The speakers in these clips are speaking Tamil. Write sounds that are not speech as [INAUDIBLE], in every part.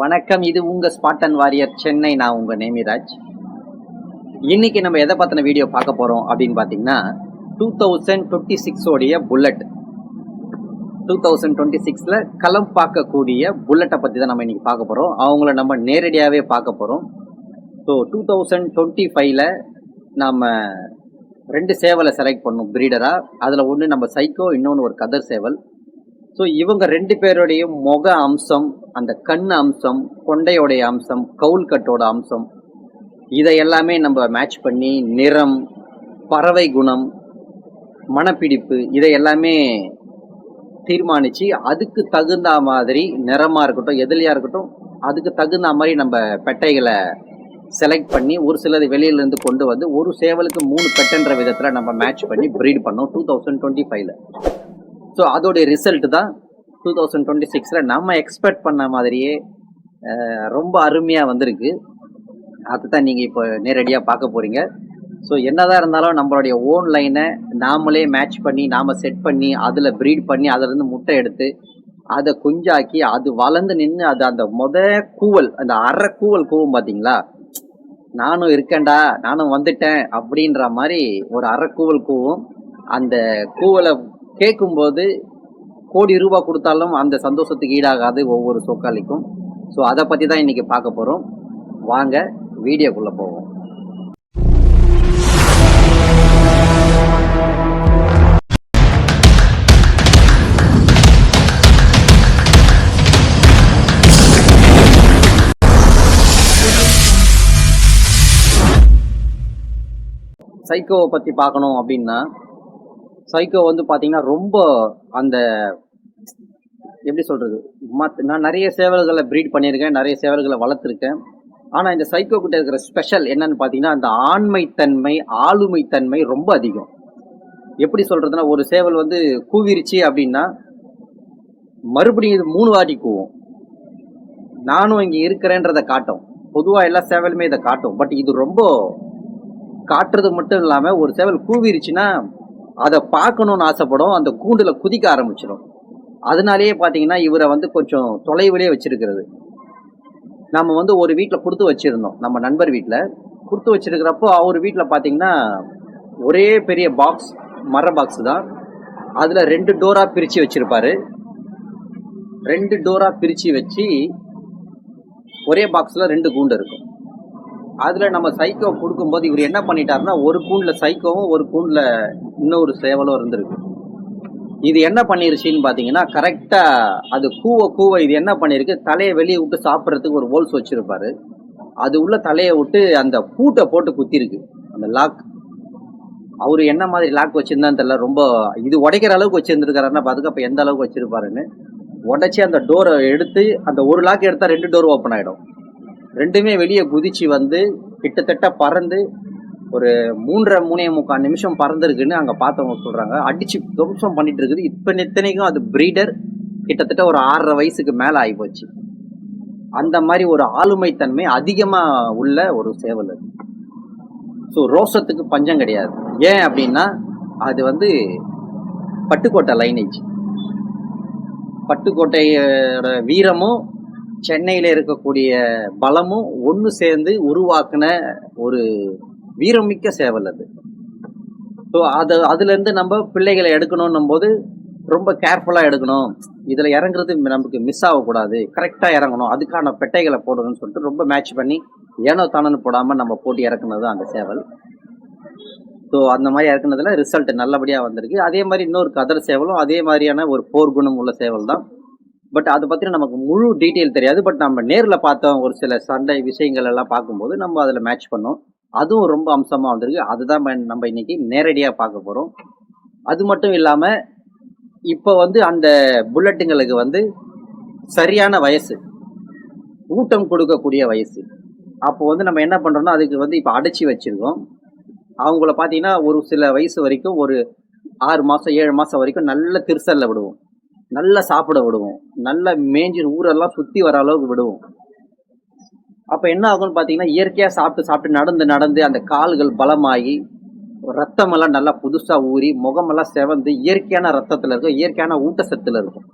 வணக்கம். இது உங்க ஸ்பாட்டன் வாரியர் சென்னை நான் உங்க நேமிராஜ். இன்னைக்கு நம்ம எதை பத்தின வீடியோ பார்க்க போறோம் அப்படின்னு பாத்தீங்கன்னா டூ தௌசண்ட் டுவெண்ட்டி சிக்ஸோடைய புல்லட் டூ தௌசண்ட் டுவெண்ட்டி சிக்ஸில் களம் பார்க்கக்கூடிய புல்லட்டை பற்றி தான் நம்ம இன்னைக்கு பார்க்க போகிறோம் அவங்கள நம்ம நேரடியாகவே பார்க்க போகிறோம் ஸோ டூ தௌசண்ட் டுவெண்ட்டி ஃபைவ்ல நம்ம ரெண்டு சேவலை செலக்ட் பண்ணோம் ப்ரீடராக அதில் ஒன்று நம்ம சைக்கோ இன்னொன்று ஒரு கதர் சேவல். ஸோ இவங்க ரெண்டு பேருடைய முக அம்சம் அந்த கண் அம்சம் கொண்டையோடைய அம்சம் கவுல் கட்டோட அம்சம் இதை எல்லாமே நம்ம மேட்ச் பண்ணி நிறம் பறவை குணம் மனப்பிடிப்பு இதை எல்லாமே தீர்மானித்து அதுக்கு தகுந்த மாதிரி நிறமாக இருக்கட்டும் எதிலையாக இருக்கட்டும் அதுக்கு தகுந்த மாதிரி நம்ம பெட்டைகளை செலக்ட் பண்ணி ஒரு சிலது வெளியிலேருந்து கொண்டு வந்து ஒரு சேவலுக்கு மூணு பெட்டன்ற விதத்தில் நம்ம மேட்ச் பண்ணி ப்ரீட் பண்ணோம் டூ தௌசண்ட் டுவெண்ட்டி ஃபைவ்ல ஸோ அதோடைய ரிசல்ட் தான் டூ தௌசண்ட் டுவெண்ட்டி சிக்ஸில் நம்ம எக்ஸ்பெக்ட் பண்ண மாதிரியே ரொம்ப அருமையாக வந்திருக்கு. அதுதான் நீங்கள் இப்போ நேரடியாக பார்க்க போகிறீங்க ஸோ என்னதான் இருந்தாலும் நம்மளுடைய ஓன் லைனை நாமளே மேட்ச் பண்ணி நாம் செட் பண்ணி அதில் ப்ரீட் பண்ணி அதுலேருந்து முட்டை எடுத்து அதை குஞ்சாக்கி அது வளர்ந்து நின்று அது அந்த மொத கூவல் அந்த அரை கூவல் கூவும் பார்த்தீங்களா நானும் இருக்கேன்டா நானும் வந்துட்டேன் அப்படின்ற மாதிரி ஒரு அரை கூவல் கூவும் அந்த கூவலை கேட்கும்போது கோடி ரூபா கொடுத்தாலும் அந்த சந்தோஷத்துக்கு ஈடாகாது ஒவ்வொரு சொக்காலிக்கும் ஸோ அதை பற்றி தான் இன்றைக்கி பார்க்க போகிறோம் வாங்க வீடியோக்குள்ளே போவோம். சைக்கோவை பற்றி பார்க்கணும் அப்படின்னா சைக்கோ வந்து பார்த்தீங்கன்னா ரொம்ப அந்த எப்படி சொல்கிறது மத் நான் நிறைய சேவல்களை ப்ரீட் பண்ணியிருக்கேன் நிறைய சேவல்களை வளர்த்துருக்கேன். ஆனால் இந்த சைக்கோ கிட்ட இருக்கிற ஸ்பெஷல் என்னன்னு பார்த்தீங்கன்னா அந்த ஆண்மைத்தன்மை ஆளுமைத்தன்மை ரொம்ப அதிகம். எப்படி சொல்கிறதுனா ஒரு சேவல் வந்து கூவிருச்சு அப்படின்னா மறுபடியும் இது மூணு வாட்டி கூவும். நானும் இங்கே இருக்கிறேன்றதை காட்டும். பொதுவாக எல்லா சேவலுமே இதை காட்டும். பட் இது ரொம்ப காட்டுறது மட்டும் இல்லாமல் ஒரு சேவல் கூவிருச்சுன்னா அதை பார்க்கணும்னு ஆசைப்படும் அந்த கூண்டில் குதிக்க ஆரம்பிச்சிடும். அதனாலேயே பார்த்தீங்கன்னா இவரை வந்து கொஞ்சம் தொலைவிலே வச்சிருக்கிறது. நம்ம வந்து ஒரு வீட்டில் கொடுத்து வச்சுருந்தோம். நம்ம நண்பர் வீட்டில் கொடுத்து வச்சிருக்கிறப்போ அவர் வீட்டில் பார்த்தீங்கன்னா ஒரே பெரிய பாக்ஸ் மர பாக்ஸ் தான். அதில் ரெண்டு டோராக பிரித்து வச்சுருப்பாரு. ரெண்டு டோராக பிரித்து வச்சு ஒரே பாக்ஸில் ரெண்டு கூண்டு இருக்கும். அதில் நம்ம சைக்கோ கொடுக்கும்போது இவர் என்ன பண்ணிட்டாருன்னா ஒரு கூண்டில் சைக்கோவும் ஒரு கூண்டில் இன்னொரு சேவலும் இருந்திருக்கு. இது என்ன பண்ணிருச்சுன்னு பார்த்தீங்கன்னா கரெக்டாக அது கூவ கூவ இது என்ன பண்ணியிருக்கு தலையை வெளியே விட்டு சாப்பிட்றதுக்கு ஒரு ஹோல்ஸ் வச்சுருப்பாரு. அது உள்ள தலையை விட்டு அந்த பூட்டை போட்டு குத்திருக்கு அந்த லாக் அவர் என்ன மாதிரி லாக் வச்சிருந்தான்னு தெரியல ரொம்ப இது உடைக்கிற அளவுக்கு வச்சிருந்துருக்காருன்னா பார்த்துக்க அப்போ எந்த அளவுக்கு வச்சிருப்பாருன்னு. உடச்சி அந்த டோரை எடுத்து அந்த ஒரு லாக் எடுத்தால் ரெண்டு டோர் ஓப்பன் ஆகிடும் ரெண்டுமே வெளியே குதிச்சு வந்து கிட்டத்தட்ட பறந்து ஒரு மூன்றரை மூணே முக்கால் நிமிஷம் பறந்துருக்குன்னு அங்கே பார்த்தவங்க சொல்கிறாங்க அடிச்சு துவம்சம் பண்ணிட்டு இருக்குது. இப்போ இத்தனைக்கும் அது பிரீடர் கிட்டத்தட்ட ஒரு ஆறரை வயசுக்கு மேலே ஆகிப்போச்சு அந்த மாதிரி ஒரு ஆளுமைத்தன்மை அதிகமாக உள்ள ஒரு சேவல் அது. ஸோ ரோசத்துக்கு பஞ்சம் கிடையாது. ஏன் அப்படின்னா அது வந்து பட்டுக்கோட்டை லைனேஜ் பட்டுக்கோட்டையோட வீரமும் சென்னையில் இருக்கக்கூடிய பலமும் ஒன்று சேர்ந்து உருவாக்கின ஒரு வீரமிக்க சேவல் அது. ஸோ அது அதுலேருந்து நம்ம பிள்ளைகளை எடுக்கணும்னும் போது ரொம்ப கேர்ஃபுல்லாக எடுக்கணும். இதில் இறங்குறது நமக்கு மிஸ் ஆகக்கூடாது. கரெக்டாக இறங்கணும். அதுக்கான பெட்டைகளை போடணும்னு சொல்லிட்டு ரொம்ப மேட்ச் பண்ணி ஏனோ தானன்னு போடாமல் நம்ம போட்டு இறக்குனது அந்த சேவல். ஸோ அந்த மாதிரி இறக்குனதுல ரிசல்ட் நல்லபடியாக வந்திருக்கு. அதே மாதிரி இன்னொரு கதர் சேவலும் அதே மாதிரியான ஒரு போர் குணம் உள்ள சேவல் தான். பட் அதை பற்றின நமக்கு முழு டீட்டெயில் தெரியாது. பட் நம்ம நேரில் பார்த்தோம் ஒரு சில சண்டை விஷயங்கள் எல்லாம் பார்க்கும்போது நம்ம அதில் மேட்ச் பண்ணோம். அதுவும் ரொம்ப அம்சமாக வந்திருக்கு. அதுதான் நம்ம- நம்ம இன்னைக்கு நேரடியாக பார்க்க போகிறோம் அது மட்டும் இல்லாமல் இப்போ வந்து அந்த புல்லட்டுங்களுக்கு வந்து சரியான வயசு. ஊட்டம் கொடுக்கக்கூடிய வயசு. அப்போ வந்து நம்ம என்ன பண்ணுறோம்னா அதுக்கு வந்து இப்போ அடைச்சி வச்சிருக்கோம். அவங்கள பார்த்தீங்கன்னா ஒரு சில வயசு வரைக்கும் ஒரு ஆறு மாதம் ஏழு மாதம் வரைக்கும் நல்ல திருசல்ல விடுவோம். நல்லா சாப்பிட விடுவோம். நல்ல மேய்ஞ்சி ஊரெல்லாம் சுற்றி வர அளவுக்கு விடுவோம். அப்போ என்ன ஆகும்னு பார்த்தீங்கன்னா இயற்கையாக சாப்பிட்டு சாப்பிட்டு நடந்து நடந்து அந்த கால்கள் பலமாகி ரத்தமெல்லாம் நல்லா புதுசாக ஊறி முகமெல்லாம் செவந்து இயற்கையான ரத்தத்தில் இருக்கும் இயற்கையான ஊட்டச்சத்தில் இருக்கும்.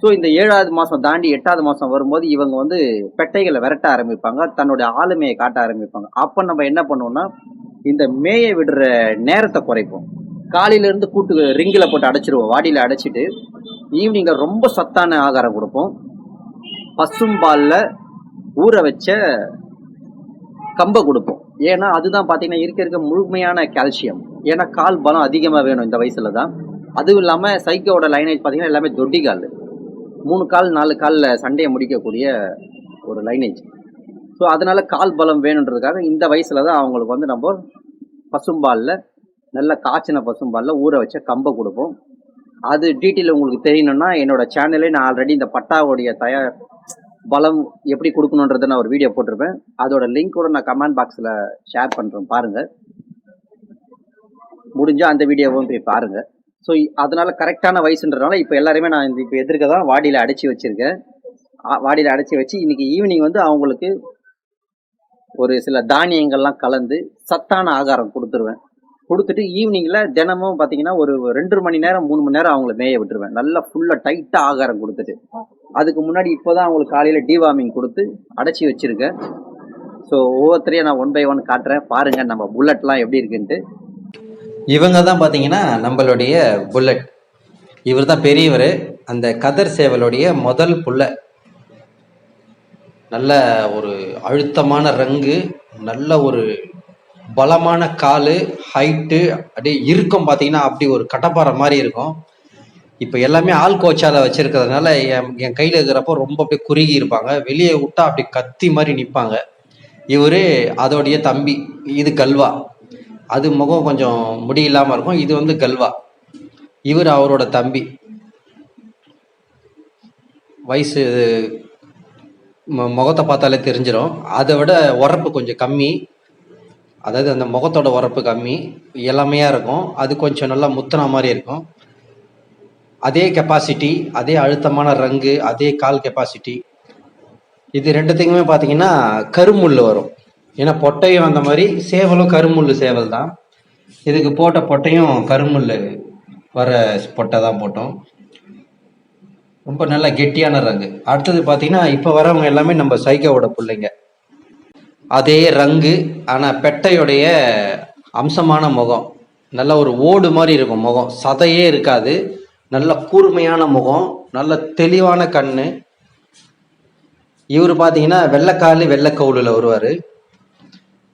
ஸோ இந்த ஏழாவது மாதம் தாண்டி எட்டாவது மாதம் வரும்போது இவங்க வந்து பெட்டைகளை விரட்ட ஆரம்பிப்பாங்க தன்னுடைய ஆளுமையை காட்ட ஆரம்பிப்பாங்க. அப்போ நம்ம என்ன பண்ணுவோம்னா இந்த மேயை விடுற நேரத்தை குறைப்போம். காலையிலேருந்து கூட்டு ரிங்கில் போட்டு அடைச்சிருவோம் வாடியில் அடைச்சிட்டு ஈவினிங்கில் ரொம்ப சத்தான ஆகாரம் கொடுப்போம். பசும்பாலில் ஊற வச்ச கம்பை கொடுப்போம். ஏன்னா அதுதான் பார்த்தீங்கன்னா இருக்க இருக்க முழுமையான கால்சியம். ஏன்னா கால் பலம் அதிகமாக வேணும் இந்த வயசில் தான். அதுவும் இல்லாமல் சைக்கோட லைனேஜ் பார்த்தீங்கன்னா எல்லாமே தொட்டி கால். மூணு கால் நாலு காலில் சண்டையை முடிக்கக்கூடிய ஒரு லைனேஜ். ஸோ அதனால் கால் பலம் வேணுன்றதுக்காக இந்த வயசில் தான் அவங்களுக்கு வந்து நம்ம பசும்பாலில் நல்ல காய்ச்சின பசும்பாலில் ஊற வச்ச கம்பை கொடுப்போம். அது டீட்டெயில் உங்களுக்கு தெரியணும்னா என்னோட சேனலே நான் ஆல்ரெடி இந்த பட்டாவுடைய தயார் பலம் எப்படி கொடுக்கணுன்றதை நான் ஒரு வீடியோ போட்டிருப்பேன். அதோட லிங்க்கோட நான் கமெண்ட் பாக்ஸில் ஷேர் பண்ணுறேன் பாருங்கள் முடிஞ்சால் அந்த வீடியோவும் போய் பாருங்கள் ஸோ அதனால கரெக்டான வயசுன்றதுனால இப்போ எல்லாருமே நான் இந்த இப்போ எதிர்க்க தான் வாடியில் அடைச்சி வச்சுருக்கேன். வாடியில் அடைச்சி வச்சு இன்னைக்கு ஈவினிங் வந்து அவங்களுக்கு ஒரு சில தானியங்கள்லாம் கலந்து சத்தான ஆகாரம் கொடுத்துருவேன். கொடுத்துட்டு ஈவினிங்கில் தினமும் பார்த்தீங்கன்னா ஒரு ரெண்டு மணி நேரம் மூணு மணி நேரம் அவங்கள மேய விட்டுருவேன். நல்லா ஃபுல்லாக டைட்டாக ஆகாரம் கொடுத்துட்டு. அதுக்கு முன்னாடி இப்போ தான் அவங்களுக்கு காலையில் டிவார்மிங் கொடுத்து அடைச்சி வச்சிருக்கேன். ஸோ ஒவ்வொருத்தரையும் நான் ஒன் பை ஒன் காட்டுறேன். பாருங்க நம்ம புல்லட்லாம் எப்படி இருக்குன்ட்டு. இவங்க தான் பார்த்தீங்கன்னா நம்மளுடைய புல்லட் இவர் தான் பெரியவர். அந்த கதர் சேவலுடைய முதல் புல்ல. நல்ல ஒரு அழுத்தமான ரங்கு நல்ல ஒரு பலமான கால் ஹைட்டு அப்படியே இறுக்கம் பார்த்தீங்கன்னா அப்படி ஒரு கட்டப்பாறை மாதிரி இருக்கும். இப்போ எல்லாமே ஆள் கோச்சால வச்சிருக்கிறதுனால என் என் கையில் இருக்கிறப்போ ரொம்ப அப்படியே குறுகி இருப்பாங்க. வெளியே விட்டா அப்படி கத்தி மாதிரி நிற்பாங்க இவர் அதோடைய தம்பி இது கல்வா. அது முகம் கொஞ்சம் முடி இல்லாமல் இருக்கும். இது வந்து கல்வா. இவர் அவரோட தம்பி. வயசு முகத்தை பார்த்தாலே தெரிஞ்சிடும் அதை விட உரப்பு கொஞ்சம் கம்மி. அதாவது அந்த முகத்தோட உரப்பு கம்மி இளமையாக இருக்கும். அது கொஞ்சம் நல்லா முத்துன மாதிரி இருக்கும். அதே கெப்பாசிட்டி அதே அழுத்தமான ரங்கு அதே கால் கெப்பாசிட்டி இது ரெண்டுத்துக்குமே பார்த்தீங்கன்னா கருமுள் வரும். ஏன்னா பொட்டையும் அந்த மாதிரி சேவலும் கருமுள் சேவல் தான். இதுக்கு போட்ட பொட்டையும் கருமுள் வர பொட்டை தான் போட்டோம். ரொம்ப நல்ல கெட்டியான ரங்கு. அடுத்தது பார்த்தீங்கன்னா இப்போ வரவங்க எல்லாமே நம்ம சைக்கோவோட பிள்ளைங்க. அதே ரங்கு ஆனால் பெட்டையுடைய அம்சமான முகம். நல்ல ஒரு ஓடு மாதிரி இருக்கும் முகம். சதையே இருக்காது. நல்ல கூர்மையான முகம் நல்ல தெளிவான கண்ணு. இவர் பார்த்தீங்கன்னா வெள்ளைக்காலு வெள்ளைக்கவுளில் வருவார்.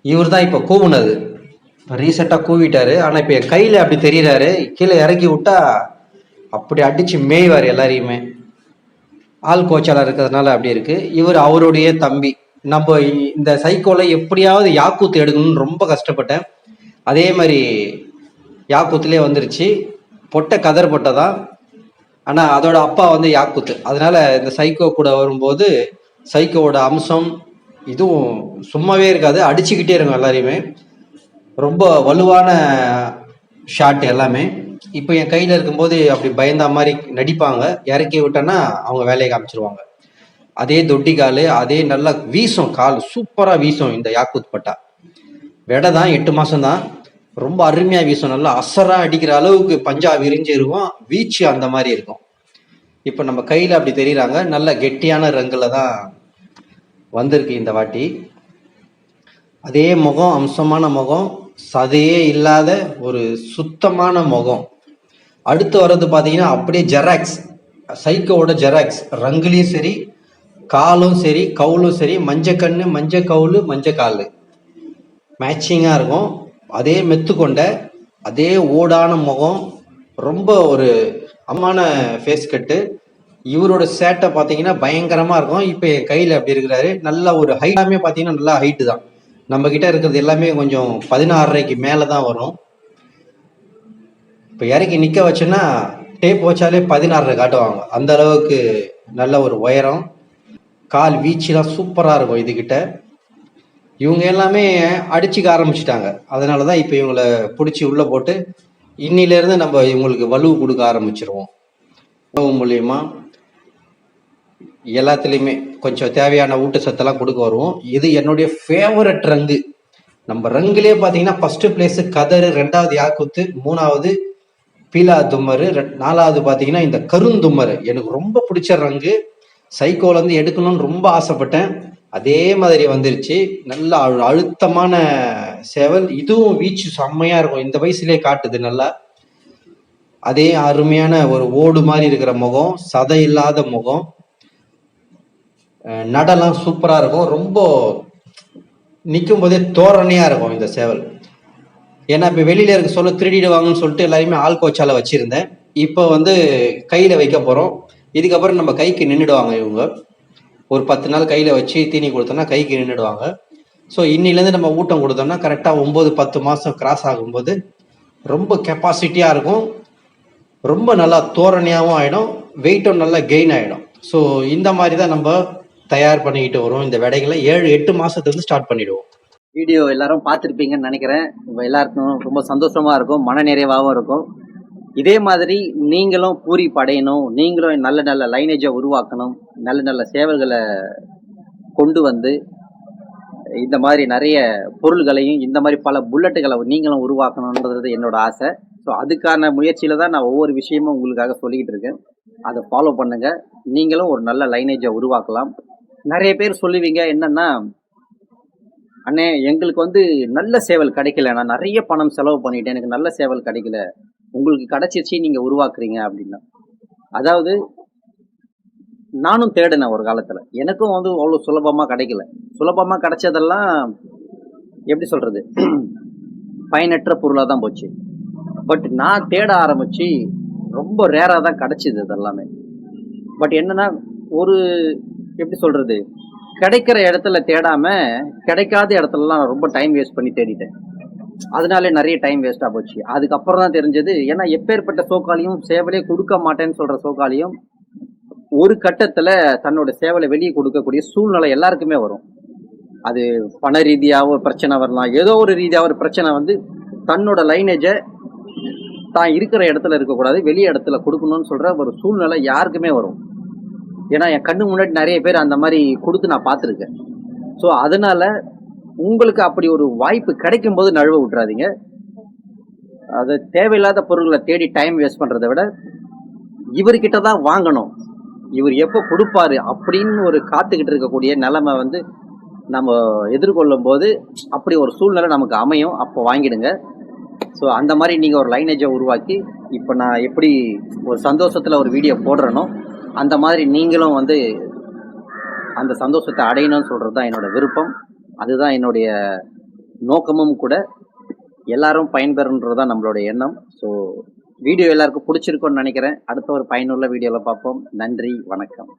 இவர் தான் இப்போ கூவுனது. இப்போ ரீசெண்டாக கூவிட்டார். ஆனால் இப்போ என் கையில் அப்படி தெரிகிறாரு கீழே இறக்கி விட்டா அப்படி அடித்து மேய்வார் எல்லாரையுமே. ஆள் கோச்சாளர் இருக்கிறதுனால அப்படி இருக்குது இவர் அவருடைய தம்பி. நம்ம இந்த சைக்கோலை எப்படியாவது யாக்கூத்து எடுக்கணும்னு ரொம்ப கஷ்டப்பட்டேன். அதே மாதிரி யாக்கூத்துலேயே வந்துருச்சு. பொட்டை கதர் பொட்டை தான் ஆனால் அதோட அப்பா வந்து யாக்கூத்து. அதனால இந்த சைக்கோ கூட வரும்போது சைக்கோவோட அம்சம் இதுவும் சும்மாவே இருக்காது. அடிச்சுக்கிட்டே இருக்கும் எல்லாரையுமே. ரொம்ப வலுவான ஷாட் எல்லாமே. இப்போ என் கையில் இருக்கும்போது அப்படி பயந்தா மாதிரி நடிப்பாங்க. இறக்கி விட்டேன்னா அவங்க வேலையை காமிச்சிருவாங்க. அதே தொட்டி கால் அதே நல்லா வீசும் கால் சூப்பராக வீசும் இந்த யாக்கூத் பட்டா. விடை தான் எட்டு மாசம் தான். ரொம்ப அருமையா வீசும் நல்லா அசரா அடிக்கிற அளவுக்கு பஞ்சா விரிஞ்சு இருக்கும் வீச்சு அந்த மாதிரி இருக்கும். இப்போ நம்ம கையில அப்படி தெரியுறாங்க நல்ல கெட்டியான ரங்குல தான் வந்திருக்கு இந்த வாட்டி. அதே முகம் அம்சமான முகம் சதையே இல்லாத ஒரு சுத்தமான முகம். அடுத்து வர்றது பார்த்தீங்கன்னா அப்படியே ஜெராக்ஸ் சைக்கோவோட ஜெராக்ஸ் ரங்குலையும் சரி காலும் சரி கவுலும் சரி மஞ்சள் கண்ணு மஞ்சள் கவுளு மஞ்சள் கால். மேட்சிங்காக இருக்கும். அதே மெத்து கொண்ட அதே ஓடான முகம் ரொம்ப ஒரு அம்மான ஃபேஸ் கட்டு இவரோட சேட்டை பார்த்தீங்கன்னா பயங்கரமாக இருக்கும். இப்போ என் கையில் அப்படி இருக்கிறாரு. நல்ல ஒரு ஹைட்டாமே பார்த்தீங்கன்னா நல்லா ஹைட்டு தான். நம்ம கிட்ட இருக்கிறது எல்லாமே கொஞ்சம் பதினாறரைக்கு மேலே தான் வரும். இப்போ இறக்கி நிற்க வச்சோன்னா டேப் வச்சாலே பதினாறரை காட்டுவாங்க. அந்த அளவுக்கு நல்ல ஒரு உயரம். கால் வீச்சுலாம் சூப்பராக இருக்கும் இதுகிட்ட. இவங்க எல்லாமே அடிச்சுக்க ஆரம்பிச்சிட்டாங்க. அதனால தான் இப்போ இவங்கள பிடிச்சி உள்ளே போட்டு இன்னிலேருந்து நம்ம இவங்களுக்கு வலு கொடுக்க ஆரம்பிச்சிருவோம். உணவு மூலியமா எல்லாத்துலேயுமே கொஞ்சம் தேவையான ஊட்டச்சத்தெல்லாம் கொடுக்க வருவோம். இது என்னுடைய ஃபேவரட் ரங்கு. நம்ம ரங்குலேயே பார்த்தீங்கன்னா ஃபர்ஸ்ட் பிளேஸு கதறு ரெண்டாவது யாக்குத்து மூணாவது பீலா தும்மரு நாலாவது பார்த்தீங்கன்னா இந்த கருந்தும்மரு. எனக்கு ரொம்ப பிடிச்ச ரங்கு. சைக்கோல இருந்து எடுக்கணும்னு ரொம்ப ஆசைப்பட்டேன். அதே மாதிரி வந்துருச்சு. நல்ல அழு- அழுத்தமான சேவல். இதுவும் வீச்சு செம்மையா இருக்கும். இந்த வயசுலயே காட்டுது நல்லா. அதே அருமையான ஒரு ஓடு மாதிரி இருக்கிற முகம். சதை இல்லாத முகம். நடலாம் சூப்பரா இருக்கும். ரொம்ப நிற்கும் போதே தோரணையா இருக்கும் இந்த சேவல். ஏன்னா இப்போ வெளியில இருக்க சொல்ல திருடிடுவாங்கன்னு சொல்லிட்டு எல்லாரையுமே ஆள் கோச்சால வச்சிருந்தேன். இப்போ வந்து கையில வைக்க போறோம். இதுக்கப்புறம் நம்ம கைக்கு நின்றுடுவாங்க இவங்க. ஒரு பத்து நாள் கையில் வச்சு தீனி கொடுத்தோம்னா கைக்கு நின்றுடுவாங்க ஸோ இன்னிலேருந்து நம்ம ஊட்டம் கொடுத்தோம்னா கரெக்டாக ஒம்பது பத்து மாதம் கிராஸ் ஆகும்போது ரொம்ப கெப்பாசிட்டியாக இருக்கும். ரொம்ப நல்லா தோரணையாகவும் ஆகிடும் வெயிட்டும் நல்லா கெயின் ஆகிடும் ஸோ இந்த மாதிரி தான் நம்ம தயார் பண்ணிக்கிட்டு வரும். இந்த விடைகளை ஏழு எட்டு மாதத்துலேருந்து ஸ்டார்ட் பண்ணிவிடுவோம் வீடியோ எல்லாரும் பார்த்துருப்பீங்கன்னு நினைக்கிறேன். எல்லாருக்கும் ரொம்ப சந்தோஷமாக இருக்கும். மன நிறைவாகவும் இருக்கும். இதே மாதிரி நீங்களும் பூரி படையணும் நீங்களும் நல்ல நல்ல லைனேஜை உருவாக்கணும் நல்ல நல்ல சேவல்களை கொண்டு வந்து இந்த மாதிரி நிறைய பொருள்களையும் இந்த மாதிரி பல புல்லட்டுகளை நீங்களும் உருவாக்கணுன்றது என்னோட ஆசை. ஸோ அதுக்கான முயற்சியில் தான் நான் ஒவ்வொரு விஷயமும் உங்களுக்காக சொல்லிக்கிட்டு இருக்கேன். அதை ஃபாலோ பண்ணுங்க. நீங்களும் ஒரு நல்ல லைனேஜை உருவாக்கலாம். நிறைய பேர் சொல்லுவீங்க என்னென்னா அண்ணே எங்களுக்கு வந்து நல்ல சேவல் கிடைக்கல. நான் நிறைய பணம் செலவு பண்ணிட்டேன். எனக்கு நல்ல சேவல் கிடைக்கல. உங்களுக்கு கிடைச்சிருச்சு நீங்க உருவாக்குறீங்க அப்படின்னா. அதாவது நானும் தேடினேன் ஒரு காலத்துல. எனக்கும் வந்து அவ்வளோ சுலபமா கிடைக்கல. சுலபமா கிடைச்சதெல்லாம் எப்படி சொல்றது? [CLEARS THROAT] பயனற்ற பொருளாக தான் போச்சு. பட் நான் தேட ஆரம்பிச்சு ரொம்ப ரேராக தான் கிடைச்சிது இதெல்லாமே. பட் என்னன்னா ஒரு எப்படி சொல்றது? கிடைக்கிற இடத்துல தேடாம கிடைக்காத இடத்துலலாம் ரொம்ப டைம் வேஸ்ட் பண்ணி தேடிட்டேன். அதனால நிறைய டைம் வேஸ்டா போச்சு. அதுக்கப்புறம் தான் தெரிஞ்சது ஏன்னா எப்பேற்பட்ட சோக்காலையும் சேவலே கொடுக்க மாட்டேன்னு சொல்ற சோக்காலையும் ஒரு கட்டத்துல தன்னோட சேவலை வெளியே கொடுக்கக்கூடிய சூழ்நிலை எல்லாருக்குமே வரும். அது பண ரீதியாக ஒரு பிரச்சனை வரலாம். ஏதோ ஒரு ரீதியாக ஒரு பிரச்சனை வந்து தன்னோட லைனேஜை தான் இருக்கிற இடத்துல இருக்கக்கூடாது வெளியே இடத்துல கொடுக்கணும்னு சொல்ற ஒரு சூழ்நிலை யாருக்குமே வரும். ஏன்னா என் கண்ணு முன்னாடி நிறைய பேர் அந்த மாதிரி கொடுத்து நான் பார்த்துருக்கேன். ஸோ அதனால உங்களுக்கு அப்படி ஒரு வாய்ப்பு கிடைக்கும் போது நழுவ விட்டுறாதீங்க. அது தேவையில்லாத பொருள்களை தேடி டைம் வேஸ்ட் பண்ணுறதை விட இவர்கிட்ட தான் வாங்கணும். இவர் எப்போ கொடுப்பாரு அப்படின்னு ஒரு காத்துக்கிட்டு இருக்கக்கூடிய நிலைமை வந்து நம்ம எதிர்கொள்ளும் போது அப்படி ஒரு சூழ்நிலை நமக்கு அமையும். அப்போ வாங்கிடுங்க. ஸோ அந்த மாதிரி நீங்கள் ஒரு லைனேஜை உருவாக்கி இப்போ நான் எப்படி ஒரு சந்தோஷத்தில் ஒரு வீடியோ போடுறேனோ அந்த மாதிரி நீங்களும் வந்து அந்த சந்தோஷத்தை அடையணும்னு சொல்கிறது தான் என்னோட விருப்பம். அதுதான் என்னுடைய நோக்கமும் கூட எல்லாரும் பயன்பெறன்றது தான் நம்மளுடைய எண்ணம். ஸோ வீடியோ எல்லாருக்கும் பிடிச்சிருக்கும்னு நினைக்கிறேன். அடுத்த ஒரு பயனுள்ள வீடியோவில் பார்ப்போம். நன்றி வணக்கம்.